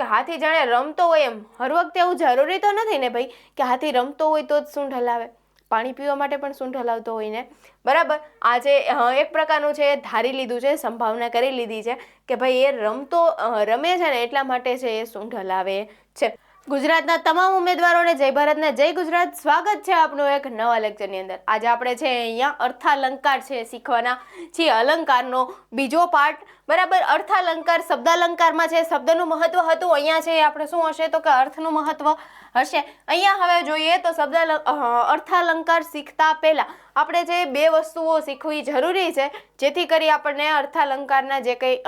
કે હાથી જાણે રમતો હોય એમ. હર વખતે એવું જરૂરી તો નથી ને ભાઈ, કે હાથી રમતો હોય તો જ સૂંઢ હલાવે પાણી પીવા માટે પણ સૂંઢ હલાવતો હોય ને? બરાબર? આજે એક પ્રકારનું છે, ધારી લીધું છે, સંભાવના કરી લીધી છે, કે ભાઈ એ રમતો રમે છે ને એટલા માટે છે એ સૂંઢ હલાવે છે? ગુજરાતના તમામ ઉમેદવારોને જય ભારતને જય ગુજરાત. સ્વાગત છે આપનું એક નવા લેક્ચરની અંદર. આજે આપણે છે અહીંયા અર્થાલંકાર છે શીખવાના છે અલંકારનો બીજો પાર્ટ બરાબર, અર્થાલંકાર શબ્દાલંકારમાં છે. શબ્દનું મહત્વ હતું. અહીંયા છે, આપણે શું હશે? તો કે અર્થનું મહત્વ હશે. અહીંયા હવે જોઈએ તો શબ્દ અર્થાલંકાર શીખતા પહેલા આપણે જે બે વસ્તુઓ શીખવી જરૂરી છે, જેથી કરી આપણને અર્થાલંકારના જે કંઈ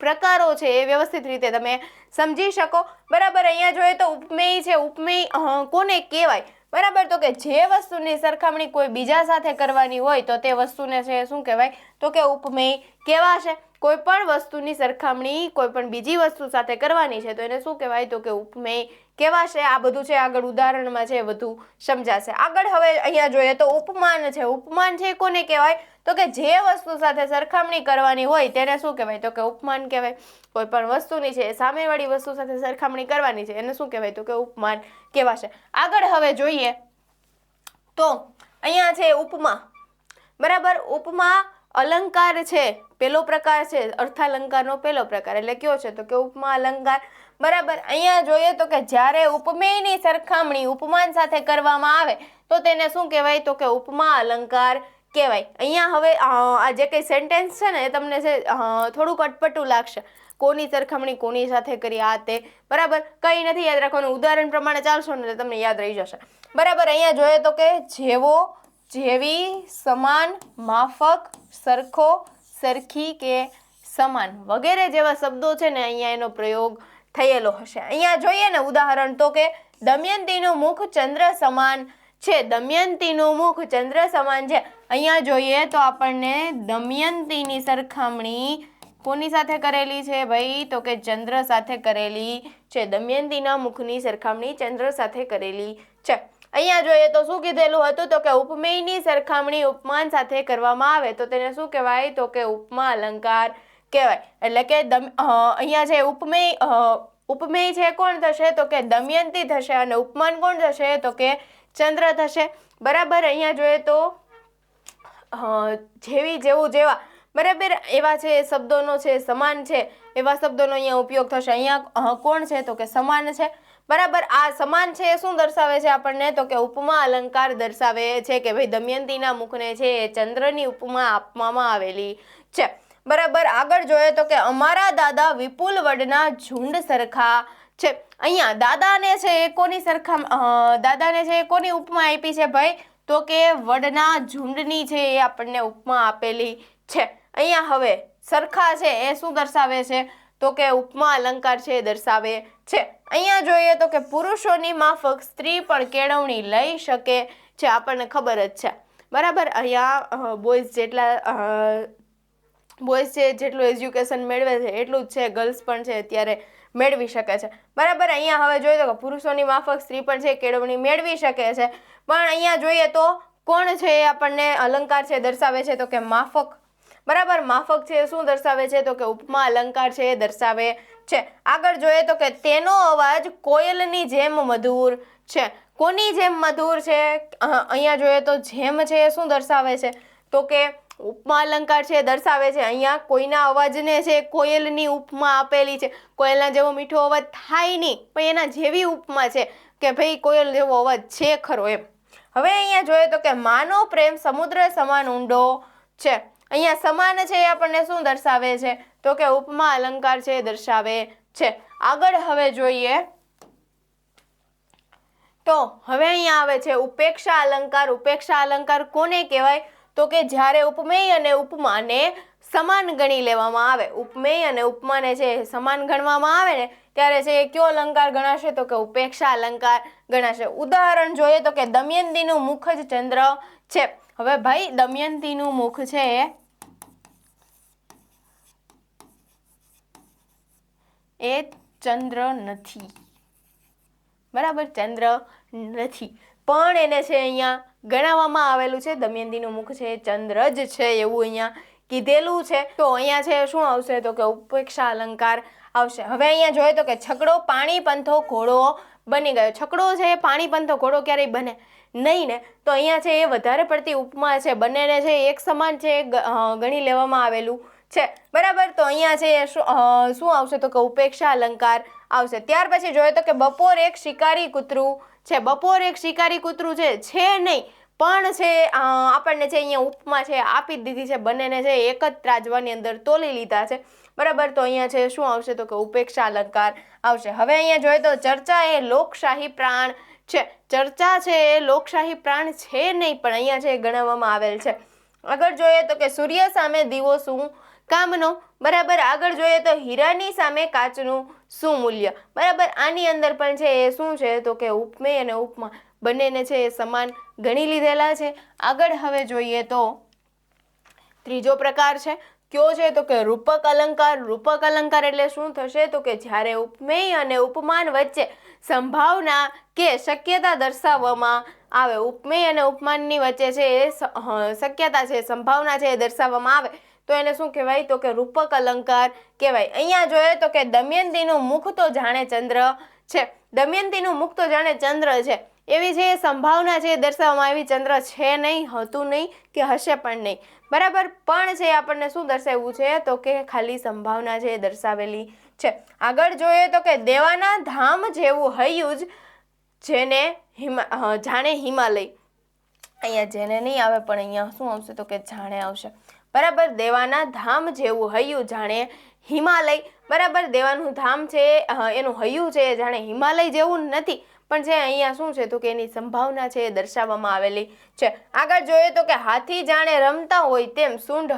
પ્રકારો છે એ વ્યવસ્થિત રીતે તમે સમજી શકો. બરાબર, અહીંયા જોઈએ તો ઉપમેય છે, ઉપમેય કોને કહેવાય? બરાબર, તો કે જે વસ્તુની સરખામણી કોઈ બીજા સાથે કરવાની હોય તો તે વસ્તુને છે, શું કહેવાય? તો કે ઉપમેય કહેવાશે. કોઈ પણ વસ્તુની સરખામણી કોઈ પણ બીજી વસ્તુ સાથે કરવાની છે તો એને શું કહેવાય? તો કે ઉપમેય કહેવાશે આ બધું છે, આગળ ઉદાહરણમાં છે બધું સમજાશે. આગળ હવે અહીંયા જોઈએ તો ઉપમાન છે. ઉપમાન છે કોને કહેવાય? તો કે જે વસ્તુ સાથે સરખામણી કરવાની હોય તેને શું કહેવાય? તો કે ઉપમાન કહેવાય. કોઈ પણ વસ્તુની છે સામેવાળી વસ્તુ સાથે સરખામણી કરવાની છે, એને શું કહેવાય? તો કે ઉપમાન કહેવાશે. આગળ હવે જોઈએ તો અહીંયા છે ઉપમા. બરાબર? ઉપમા અલંકાર છે. પેલો પ્રકાર છે. અર્થાલંકારનો પહેલો પ્રકાર. એટલે કયો છે? તો કે ઉપમા અલંકાર. બરાબર, અહીંયા જોઈએ તો કે જ્યારે ઉપમેયની સરખામણી ઉપમાન સાથે કરવામાં આવે, તો તેને શું કહેવાય? તો કે ઉપમા અલંકાર કહેવાય. અહીંયા હવે આ જે કંઈ સેન્ટેન્સ છે ને, એ તમને છે થોડુંક અટપટું લાગશે. કોની સરખામણી કોની સાથે કરી આ તે. બરાબર? કંઈ નથી, યાદ રાખવાનું. ઉદાહરણ પ્રમાણે ચાલશો ને એટલે તમને યાદ રહી જશે. બરાબર, અહીંયા જોઈએ તો કે જેવો, જેવી સમાન માફક, સરખો, સરખી કે સમાન વગેરે જેવા શબ્દો છે ને, અહીંયા એનો પ્રયોગ થયેલો હશે. અહીંયા જોઈએ ને ઉદાહરણ તો કે દમયંતીનું મુખ ચંદ્ર સમાન છે. દમયંતીનું મુખ ચંદ્ર સમાન છે. અહીંયા જોઈએ તો આપણને દમયંતીની સરખામણી કોની સાથે કરેલી છે ભાઈ? તો કે ચંદ્ર સાથે કરેલી છે. દમયંતીના મુખની સરખામણી ચંદ્ર સાથે કરેલી છે. અહીંયા જોઈએ તો શું કીધેલું હતું? તો કે ઉપમેયની સરખામણી ઉપમાન સાથે કરવામાં આવે. તો તેને શું કહેવાય? તો કે ઉપમા અલંકાર કહેવાય. એટલે કે અહીંયા છે ઉપમેય ઉપમેય છે કોણ થશે? તો કે દમયંતી થશે અને ઉપમાન કોણ થશે? તો કે ચંદ્ર થશે. બરાબર? અહીંયા જોઈએ તો જેવી જેવું જેવા, બરાબર? એવા છે, શબ્દોનો છે, સમાન છે. એવા શબ્દોનો અહીંયા ઉપયોગ થશે. અહીંયા કોણ છે? તો કે સમાન છે. બરાબર? આ સમાન છે એ શું દર્શાવે છે આપણને? તો કે ઉપમા અલંકાર દર્શાવે છે કે ભાઈ દમયંતીના મુખને છે એ ચંદ્રની ઉપમા આપવામાં આવેલી છે. બરાબર, આગળ જોઈએ તો કે અમારા દાદા વિપુલ વડના ઝુંડ સરખા છે. અહીંયા દાદાને છે એ કોની સરખા દાદાને છે એ કોની ઉપમા આપી છે ભાઈ? તો કે વડના ઝુંડની છે એ આપણને ઉપમા આપેલી છે. અહીંયા હવે સરખા છે, એ શું દર્શાવે છે? તો કે ઉપમા અલંકાર છે એ દર્શાવે છે. અહીંયા જોઈએ તો કે પુરુષોની માફક સ્ત્રી પણ કેળવણી લઈ શકે છે આપણને ખબર જ છે. બરાબર, અહીંયા બોયઝ જેટલા બોયઝ છે, જેટલું એજ્યુકેશન મેળવે છે, એટલું જ છે. ગર્લ્સ પણ છે, અત્યારે મેળવી શકે છે. બરાબર, અહીંયા હવે જોઈએ તો પુરુષોની માફક, સ્ત્રી પણ છે, કેળવણી મેળવી શકે છે. પણ અહીંયા જોઈએ તો કોણ છે એ આપણને અલંકાર છે દર્શાવે છે તો કે માફક. બરાબર, માફક છે શું દર્શાવે છે તો કે ઉપમા અલંકાર છે એ દર્શાવે છે. આગળ જોઈએ તો કે તેનો અવાજ કોયલની જેમ મધુર છે. કોની જેમ મધુર છે? અહીંયા જોઈએ તો જેમ છે એ શું દર્શાવે છે? તો કે ઉપમા અલંકાર છે દર્શાવે છે, અહીંયા કોઈના અવાજને છે, કોયલની ઉપમા આપેલી છે. કોયલના જેવો મીઠો અવાજ થાય નહીં, પણ એના જેવી ઉપમા છે કે ભાઈ કોયલ જેવો અવાજ છે ખરો એમ. હવે અહીંયા જોઈએ તો કે માનો પ્રેમ સમુદ્ર સમાન ઊંડો છે. અહીંયા સમાન છે એ આપણને શું દર્શાવે છે? તો કે ઉપમા અલંકાર છે દર્શાવે છે. આગળ હવે જોઈએ તો હવે અહીંયા આવે છે ઉપેક્ષા અલંકાર. ઉપેક્ષા અલંકાર કોને કહેવાય? તો કે જ્યારે ઉપમેય અને ઉપમાને સમાન ગણી લેવામાં આવે, ઉપમેય અને ઉપમાને જે સમાન ગણવામાં આવે ને, ત્યારે છે એ કયો અલંકાર ગણાશે તો કે ઉપેક્ષા અલંકાર ગણાશે. ઉદાહરણ જોઈએ તો કે દમયંતીનું મુખ જ ચંદ્ર છે. હવે ભાઈ, દમયંતીનું મુખ છે એ ચંદ્ર નથી. બરાબર? ચંદ્ર નથી. પણ એને છે અહીંયા ગણાવવામાં આવેલું છે. દમયંતીનું મુખ છે, ચંદ્ર જ છે એવું અહીંયા કીધેલું છે. તો અહીંયા છે, શું આવશે? તો કે ઉપેક્ષા અલંકાર આવશે. હવે અહીંયા જોઈએ તો કે છકડો પાણી પંથો ઘોડો બની ગયો. છકડો છે, પાણી પંથો ઘોડો ક્યારેય બને નહીં ને. તો અહીંયા છે, એ વધારે પડતી ઉપમા છે. બંનેને છે, એક સમાન છે ગણી લેવામાં આવેલું છે. બરાબર? તો અહીંયા છે શું આવશે? તો કે ઉપેક્ષા અલંકાર આવશે. ત્યાર પછી જોઈએ તો કે બપોર એક શિકારી કૂતરું છે. બપોર એક શિકારી કૂતરું છે. છે નહીં. પણ છે આપણને છે અહીંયા ઉપમા છે, આપી દીધી છે, બંનેને છે એક જ ત્રાજવાની અંદર તોલી લીધા છે. બરાબર, તો અહીંયા છે, શું આવશે તો કે ઉપેક્ષા અલંકાર આવશે. હવે અહીંયા જોઈએ તો ચર્ચા એ લોકશાહી પ્રાણ છે. ચર્ચા છે એ લોકશાહી પ્રાણ છે નહીં, પણ અહીંયા છે ગણાવવામાં આવેલ છે. આગળ જોઈએ તો કે સૂર્ય સામે દીવો શું? કામનો. બરાબર, આગળ જોઈએ તો હીરાની સામે કાચનું શું મૂલ્ય? બરાબર, આની અંદર પણ છે એ શું છે તો કે ઉપમેય અને ઉપમા. બંનેને છે એ સમાન ગણી લીધેલા છે. આગળ હવે જોઈએ તો ત્રીજો પ્રકાર છે. કયો છે તો કે રૂપક અલંકાર. રૂપક અલંકાર એટલે શું થશે? તો કે જ્યારે ઉપમેય અને ઉપમાન વચ્ચે સંભાવના કે શક્યતા દર્શાવવામાં આવે, ઉપમેય અને ઉપમાનની વચ્ચે છે એ શક્યતા છે, સંભાવના છે એ દર્શાવવામાં આવે, તો એને શું કહેવાય? તો કે રૂપક અલંકાર કહેવાય. અહીંયા જોઈએ તો કે દમયંતીનું મુખ તો જાણે ચંદ્ર છે. દમયંતીનું મુખ તો જાણે ચંદ્ર છે. એવી જે સંભાવના છે દર્શાવવામાં આવી. ચંદ્ર છે નહીં, હતું નહીં કે હશે પણ નહીં. બરાબર, પણ છે, આપણને શું દર્શાવવું છે? તો કે ખાલી સંભાવના છે દર્શાવેલી છે. આગળ જોઈએ તો કે દેવાના ધામ જેવું હૈયું જ જેને હિમા જાણે હિમાલય. અહીંયા જેને નહીં આવે, પણ અહીંયા શું આવશે? તો કે જાણે આવશે. બરાબર, દેવાના ધામ જેવું હૈયું જાણે હિમાલય. બરાબર, દેવાનું ધામ છે એનું હૈયું છે, જાણે હિમાલય જેવું નથી, પણ જે અહીંયા શું છે તો કે એની સંભાવના છે એ દર્શાવવામાં આવેલી છે. આગળ જોઈએ તો કે હાથી જાણે રમતા હોય તેમ સૂંઢ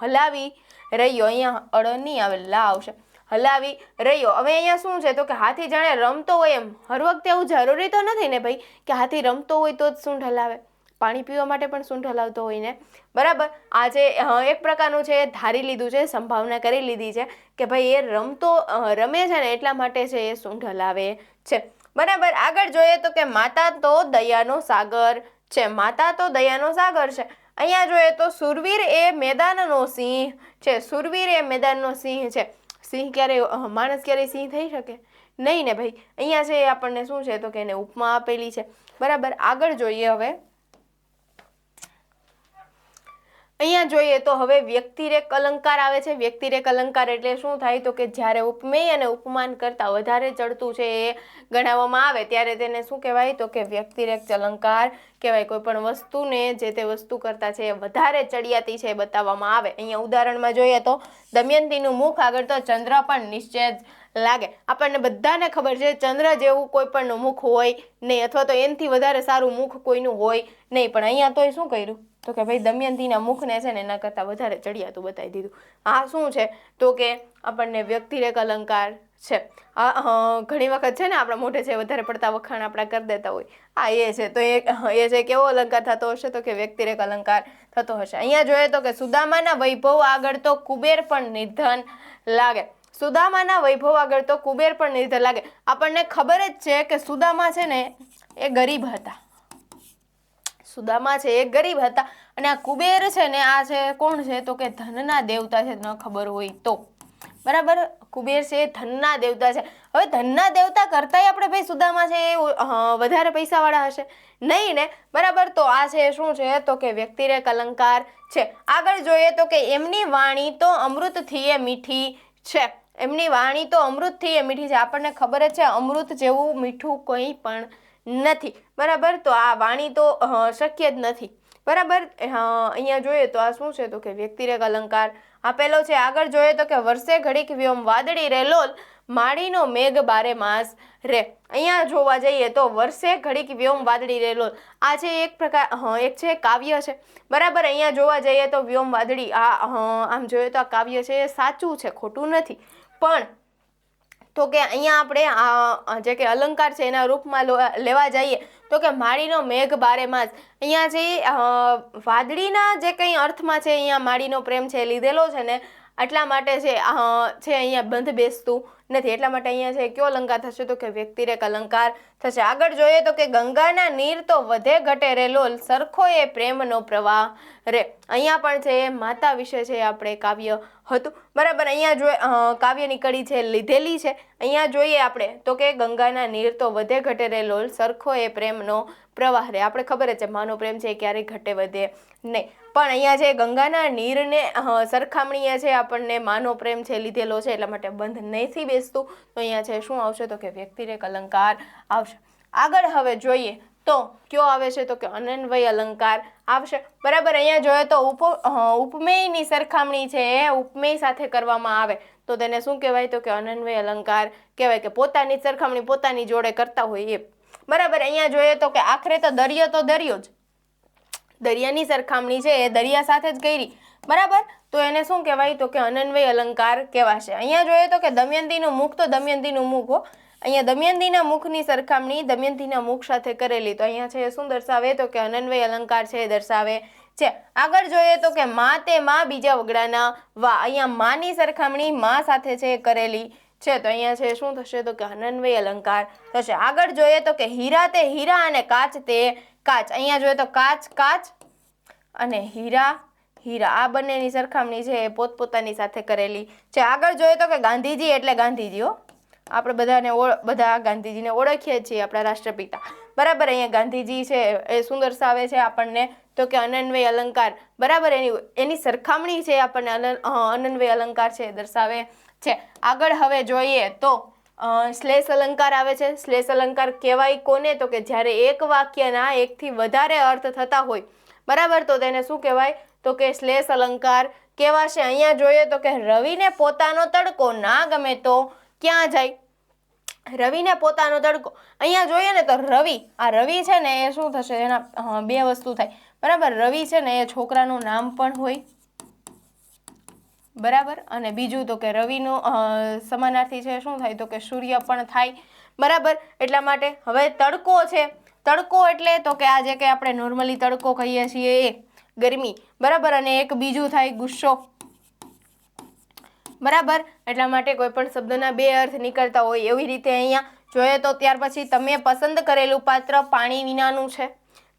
હલાવી રહ્યો, અહીંયા અળ નહીં આવે લા આવશે. હલાવી રહ્યો. હવે અહીંયા શું છે તો કે હાથી જાણે રમતો હોય એમ, હર વખતે એવું જરૂરી તો નથી ને ભાઈ, કે હાથી રમતો હોય તો જ સૂંઢ હલાવે. પાણી પીવા માટે પણ સૂંઢ હોય ને. બરાબર? આજે એક પ્રકારનું છે, ધારી લીધું છે, સંભાવના કરી લીધી છે કે ભાઈ એ રમતો રમે છે ને એટલા માટે છે એ સૂંઢ હલાવે છે. બરાબર? આગળ જોઈએ તો કે માતા તો દયાનો સાગર છે. માતા તો દયાનો સાગર છે. અહીંયા જોઈએ તો સુરવીર એ મેદાનનો સિંહ છે. સુરવીર એ મેદાનનો સિંહ છે. સિંહ ક્યારે માણસ ક્યારેય સિંહ થઈ શકે? નહીં ને ભાઈ. અહીંયા છે આપણને શું છે તો કે એને ઉપમા આપેલી છે. બરાબર? આગળ જોઈએ હવે. અહીંયા જોઈએ તો હવે વ્યક્તિરેક અલંકાર આવે છે. વ્યક્તિરેક અલંકાર એટલે શું થાય તો કે જ્યારે ઉપમેય અને ઉપમાન કરતાં વધારે ચડતું છે એ ગણાવવામાં આવે ત્યારે તેને શું કહેવાય તો કે વ્યક્તિરેક અલંકાર કહેવાય. કોઈ પણ વસ્તુને જે તે વસ્તુ કરતાં છે એ વધારે ચડિયાતી છે એ બતાવવામાં આવે. અહીંયા ઉદાહરણમાં જોઈએ તો દમયંતીનું મુખ આગળ તો ચંદ્ર પણ નિશ્ચય જ લાગે. આપણને બધાને ખબર છે ચંદ્ર જેવું કોઈ પણનું મુખ હોય નહીં અથવા તો એનાથી વધારે સારું મુખ કોઈનું હોય નહીં. પણ અહીંયા તોય શું કર્યું? તો કે ભાઈ દમયંતીના મુખને છે ને એના કરતાં વધારે ચડિયાતું બતાવી દીધું. આ શું છે? તો કે આપણને વ્યક્તિરેક અલંકાર છે. આ ઘણી વખત છે ને આપણા મોઢે છે વધારે પડતા વખાણ આપણા કરી દેતા હોય, આ એ છે. તો એ એ છે કેવો અલંકાર થતો હશે તો કે વ્યક્તિરેક અલંકાર થતો હશે. અહીંયા જોઈએ તો કે સુદામાના વૈભવ આગળ તો કુબેર પણ નિર્ધન લાગે. સુદામાના વૈભવ આગળ તો કુબેર પણ નિર્ધન લાગે. આપણને ખબર જ છે કે સુદામા છે ને એ ગરીબ હતા. સુદામા છે, એ ગરીબ હતા. અને આ કુબેર છે ને, આ છે, કોણ છે? તો કે ધનના દેવતા છે, ન ખબર હોય તો. બરાબર? કુબેર છે ધનના દેવતા છે. હવે ધનના દેવતા કરતાંય આપણે ભાઈ સુદામા છે, એ વધારે પૈસાવાળા હશે. નહીં ને? બરાબર? તો આ છે, શું છે? તો કે વ્યક્તિરેક અલંકાર છે. આગળ જોઈએ તો કે એમની વાણી તો અમૃતથી એ મીઠી છે. એમની વાણી તો અમૃતથી એ મીઠી છે. આપણને ખબર જ છે, અમૃત જેવું મીઠું કંઈ પણ નથી. બરાબર? તો આ વાણી તો શક્ય જ નથી. બરાબર? અહીંયા જોઈએ તો આ શું છે? તો કે વ્યક્તિરેક અલંકાર આપેલો છે. આગળ જોઈએ તો કે વર્ષે ઘડીક વ્યોમ વાદળી રેલોલ માળીનો મેઘ બારે માસ રે. અહીંયા જોવા જઈએ તો વર્ષે ઘડીક વ્યોમ વાદળી રેલોલ આ છે એક પ્રકાર એક છે કાવ્ય છે. બરાબર? અહીંયા જોવા જઈએ તો વ્યોમ વાદળી આ આમ જોઈએ તો આ કાવ્ય છે એ સાચું છે, ખોટું નથી. પણ તો કે અહીંયા આપણે જે કે અલંકાર છે એના રૂપમાં લેવા જઈએ, તો કે માળીનો મેઘ બારે માસ અહીંયા જે વાદળીના જે કંઈ અર્થમાં છે, અહીંયા માળીનો પ્રેમ છે લીધેલો છે ને, એટલા માટે છે છે અહીંયા બંધ બેસતું નથી. એટલા માટે અહીંયા છે, કયો અલંકાર થશે? તો કે વ્યક્તિરેક અલંકાર થશે. આગળ જોઈએ તો કે ગંગાના નીર તો વધે ઘટે રેલો સરખો એ પ્રેમનો પ્રવાહ રે. અહીંયા પણ છે, માતા વિશે છે, આપણે કાવ્ય હતું. બરાબર, અહીંયા જો કાવ્યની કડી છે, લીધેલી છે. અહીંયા જોઈએ આપણે, તો કે ગંગાના નીર તો વધે ઘટે રે લોલ સરખો એ પ્રેમનો પ્રવાહ રે આપણે ખબર જ છે, માનો પ્રેમ છે એ ક્યારેય ઘટે વધે નહીં. પણ અહીંયા છે ગંગાના નીરને સરખામણીએ છે આપણને માનો પ્રેમ છે લીધેલો છે, એટલા માટે બંધ નહીંથી બેસતું. તો અહીંયા છે, શું આવશે? તો કે વ્યક્તિરેક અલંકાર આવશે. આગળ હવે જોઈએ તો કયો આવે છે? તો કે અનન્વય અલંકાર આવશે. બરાબર, અહીંયા જોઈએ તો ઉપ ઉપમેયની સરખામણી છે એ ઉપમેય સાથે કરવામાં આવે. તો તેને શું કહેવાય? તો કે અનન્વય અલંકાર કહેવાય કે પોતાની સરખામણી પોતાની જોડે કરતા હોય એ બરાબર, અહીંયા જોઈએ તો કે આખરે તો દરિયો તો દરિયો જ. દરિયાની સરખામણી છે એ દરિયા સાથે જ કરી. બરાબર, તો એને શું કહેવાય? તો કે અનન્વય અલંકાર કહેવાશે. અહીંયા જોઈએ તો કે દમયંતીનું મુખ તો દમયંતીનું મુખ હો. અહીંયા દમયંતીના મુખની સરખામણી દમયંતીના મુખ સાથે કરેલી. તો અહીંયા છે શું દર્શાવે? તો કે અનન્વય અલંકાર છે એ દર્શાવે છે. આગળ જોઈએ તો કે મા તે મા બીજા વગડાના વા અહીંયા માની સરખામણી મા સાથે છે કરેલી છે. તો અહીંયા છે શું થશે? તો કે અનન્વય અલંકાર થશે. આગળ જોઈએ તો કે હીરા તે હીરા અને કાચ તે કાચ. અહીંયા જોઈએ તો કાચ કાચ અને હીરા હીરા. આ બંનેની સરખામણી છે એ પોતપોતાની સાથે કરેલી છે. આગળ જોઈએ તો કે ગાંધીજી એટલે ગાંધીજી હો. આપણે બધાને બધા ગાંધીજીને ઓળખીએ છીએ આપણા રાષ્ટ્રપિતા. બરાબર, અહીંયા ગાંધીજી છે, એ શું દર્શાવે છે આપણને. તો કે અનન્વય અલંકાર. બરાબર, એની એની સરખામણી છે આપણને અનન્વય અલંકાર છે દર્શાવે છે. આગળ હવે જોઈએ તો શ્લેષ અલંકાર આવે છે. શ્લેષ અલંકાર કહેવાય કોને? તો કે જ્યારે એક વાક્યના એકથી વધારે અર્થ થતા હોય. બરાબર, તો તેને શું કહેવાય? તો કે શ્લેષ અલંકાર. કહેવાશે અહીંયા જોઈએ તો કે રવિને પોતાનો તડકો ના ગમે તો ક્યાં જાય? રવિને પોતાનો તડકો. અહીંયા જોઈએ ને તો રવિ, આ રવિ છે ને એ શું થશે? એના બે વસ્તુ થાય. બરાબર? રવિ છે ને એ છોકરાનું નામ પણ હોય. બરાબર? અને બીજું તો કે રવિનું સમાનાર્થી છે શું થાય? તો કે સૂર્ય પણ થાય. બરાબર? એટલા માટે હવે તડકો છે. તડકો એટલે તો કે આ જે કે આપણે નોર્મલી તડકો કહીએ છીએ એ ગરમી. બરાબર? અને એક બીજું થાય ગુસ્સો. બરાબર? એટલા માટે કોઈ પણ શબ્દના બે અર્થ નીકળતા હોય એવી રીતે અહીંયા જોઈએ તો ત્યાર પછી તમે પસંદ કરેલું પાત્ર પાણી વિનાનું છે.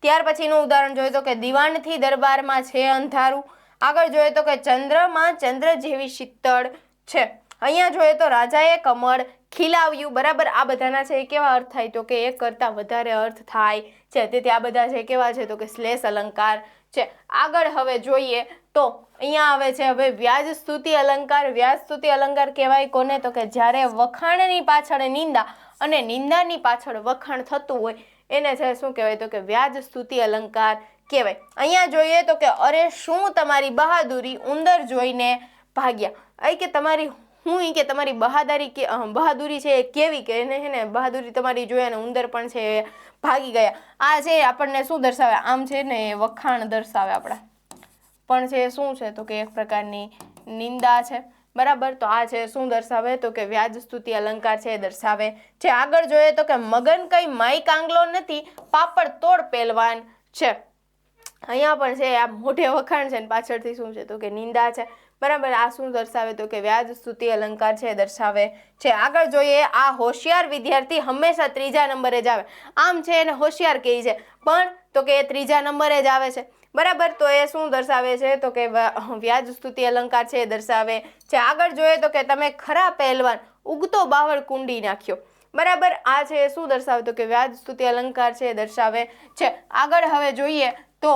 ત્યાર પછીનું ઉદાહરણ જોઈએ તો કે દિવાનથી દરબારમાં છે અંધારું. આગળ જોઈએ તો કે ચંદ્રમાં ચંદ્ર જેવી શીતળ છે. અહીંયા જોઈએ તો રાજાએ કમળ ખીલાવ્યું. બરાબર? આ બધાના છે એ કેવા અર્થ થાય? તો કે એક કરતાં વધારે અર્થ થાય છે. તેથી આ બધા છે કેવા છે? તો કે શ્લેષ અલંકાર છે. આગળ હવે જોઈએ તો અહીંયા આવે છે. હવે વ્યાજ સ્તુતિ અલંકાર, વ્યાજ સ્તુતિ અલંકાર કહેવાય કોને? તો કે જ્યારે વખાણની પાછળ નિંદા અને નિંદાની પાછળ વખાણ થતું હોય, એને છે શું કહેવાય? તો કે વ્યાજ સ્તુતિ અલંકાર કહેવાય. અહીંયા જોઈએ તો કે અરે શું તમારી બહાદુરી ઉંદર જોઈને ભાગ્યા? એ કે તમારી હું એ કે તમારી બહાદુરી કે બહાદુરી છે એ કેવી કે? એને છે ને બહાદુરી તમારી જોઈ અને ઉંદર પણ છે ભાગી ગયા. આ છે આપણને શું દર્શાવે? આમ છે ને એ વખાણ દર્શાવે આપણા. પણ છે એ શું છે? તો કે એક પ્રકારની નિંદા છે. બરાબર? તો આ છે, શું દર્શાવે? તો કે વ્યાજ સ્તુતિ, અલંકાર છે, એ દર્શાવે છે. આગળ જોઈએ તો કે મગન કઈ માઈ કાંગલો નથી, પાપડ તોડ પહેલવાન છે. અહીંયા પણ છે, આ મોઢે વખાણ છે ને પાછળથી શું છે? તો કે નિંદા છે. બરાબર? આ શું દર્શાવે? તો કે વ્યાજ સ્તુતિ, અલંકાર છે દર્શાવે છે. આગળ જોઈએ, આ હોશિયાર વિદ્યાર્થી હંમેશા ત્રીજા નંબરે જ આવે. આમ છે, એને હોશિયાર કહે છે. પણ તો કે એ ત્રીજા નંબરે જ આવે છે. બરાબર, તો એ શું દર્શાવે છે? તો કે વ્યાજ સ્તુતિ અલંકાર છે એ દર્શાવે છે. આગળ જોઈએ તો કે તમે ખરા પહેલવાન ઉગતો બાવળ કુંડી નાખ્યો. બરાબર, આ છે એ શું દર્શાવે? તો કે વ્યાજ સ્તુતિ અલંકાર છે એ દર્શાવે છે. આગળ હવે જોઈએ તો,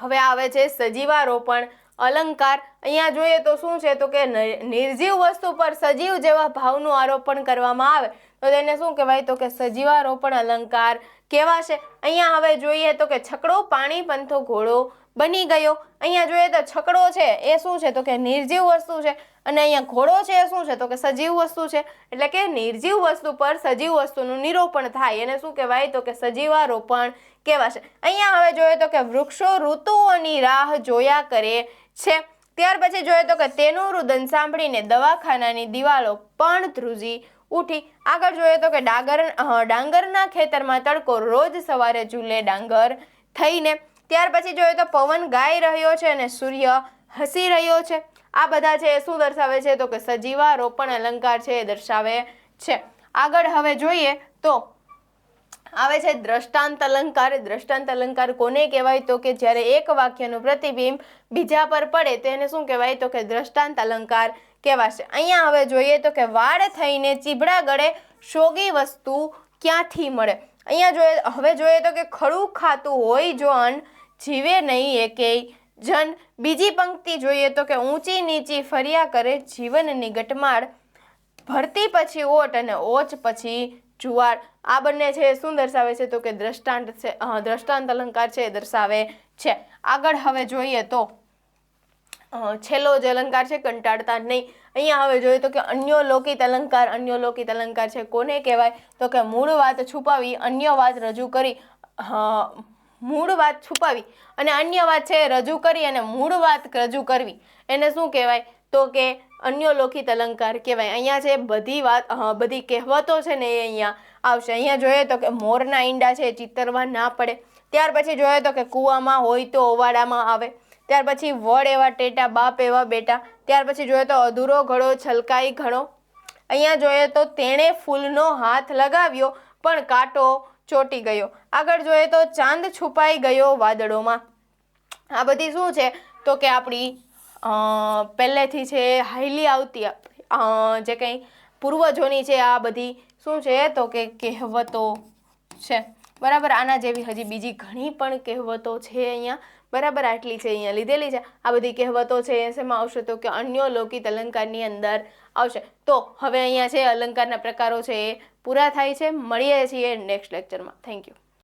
હવે આવે છે સજીવારોપણ અલંકાર. અહીંયા જોઈએ તો શું છે? તો કે નિર્જીવ વસ્તુ પર સજીવ જેવા ભાવનું આરોપણ કરવામાં આવે. તો તેને શું કહેવાય? તો કે સજીવારોપણ અલંકાર કેવા છે અહીંયા હવે જોઈએ તો કે છકડો પાણી પંથો ઘોડો બની ગયો. અહીંયા જોઈએ તો છકડો છે એ શું છે? તો કે નિર્જીવ વસ્તુ છે. અને અહીંયા ઘોડો છે એ શું છે? તો કે સજીવ વસ્તુ છે. એટલે કે નિર્જીવ વસ્તુ પર સજીવ વસ્તુનું નિરોપણ થાય. એને શું કહેવાય? તો કે સજીવારોપણ કહેવાશે. અહીંયા હવે જોઈએ તો કે વૃક્ષો ઋતુઓની રાહ જોયા કરે છે. ત્યાર પછી જોઈએ તો કે તેનું રુદન સાંભળીને દવાખાનાની દિવાલો પણ ધ્રુજી ઉઠી. આગળ જોઈએ તો કે ડાંગર ડાંગરના ખેતરમાં તડકો રોજ સવારે ઝૂલે ડાંગર થઈને. ત્યાર પછી જોઈએ તો પવન ગાઈ રહ્યો છે અને સૂર્ય હસી રહ્યો છે. આ બધા છે એ શું દર્શાવે છે? તો કે સજીવા રોપણ અલંકાર છે એ દર્શાવે છે. આગળ હવે જોઈએ તો આવે છે દ્રષ્ટાંત અલંકાર. દ્રષ્ટાંત અલંકાર કોને કહેવાય? તો કે જ્યારે એક વાક્યનું પ્રતિબિંબ બીજા પર પડે તો એને શું કહેવાય? તો કે દ્રષ્ટાંત અલંકાર કહેવાશે. અહીંયા હવે જોઈએ તો કે વાળ થઈને ચીબડા ગળે શોગી વસ્તુ ક્યાંથી મળે? અહીંયા જોઈએ, હવે જોઈએ તો કે ખડું ખાતું હોય જો અન્ન, જીવે નહીં એકેય જન. બીજી પંક્તિ જોઈએ તો કે ઊંચી નીચી ફર્યા કરે જીવનની ગટમાળ. ભરતી પછી ઓટ અને ઓચ પછી જુવાર. આ બંને છે શું દર્શાવે છે તો કે દ્રષ્ટાંત છે દ્રષ્ટાંત અલંકાર છે એ દર્શાવે છે. આગળ હવે જોઈએ તો છેલ્લો જે અલંકાર છે, કંટાળતા નહીં. અહીંયા હવે જોઈએ તો કે અન્ય લોકિત અલંકાર, અન્ય લોકિત અલંકાર છે. કોને કહેવાય? તો કે મૂળ વાત છુપાવી, અન્ય વાત રજૂ કરી મૂળ વાત છુપાવી અને અન્ય વાત છે રજૂ કરી અને મૂળ વાત રજૂ કરવી. એને શું કહેવાય? તો કે અન્ય લોકિત અલંકાર કહેવાય. અહીંયા છે બધી વાત બધી કહેવતો છે ને એ અહીંયા આવશે. અહીંયા જોઈએ તો કે મોરના ઈંડા છે, ચિતરવા ના પડે. ત્યાર પછી જોઈએ તો કે કૂવામાં હોય તો ઓવાડામાં આવે. ત્યાર પછી વડ એવા ટેટા, બાપ એવા બેટા, ત્યાર પછી જોઈએ તો અધૂરો ઘડો, છલકાઈ ઘણો. અહીંયા જોઈએ તો તેણે ફૂલનો હાથ લગાવ્યો, પણ કાંટો ચોટી ગયો. આગળ જોઈએ તો ચાંદ છુપાઈ ગયો વાદળોમાં. આ બધી શું છે? તો કે આપણી પહેલેથી છે હાઈલી આવતી જે કંઈ પૂર્વજોની છે આ બધી શું છે? તો કે કહેવતો છે. બરાબર, આના જેવી હજી બીજી ઘણી પણ કહેવતો છે અહીંયા. બરાબર આટલી છે અહીંયા લીધેલી છે. આ બધી કહેવતો છે, એમાં આવશે તો કે અન્ય લોકિત અલંકારની અંદર આવશે. તો હવે અહીંયા છે અલંકારના પ્રકારો છે એ પૂરા થાય છે. મળીએ છીએ નેક્સ્ટ લેક્ચરમાં થેન્ક યુ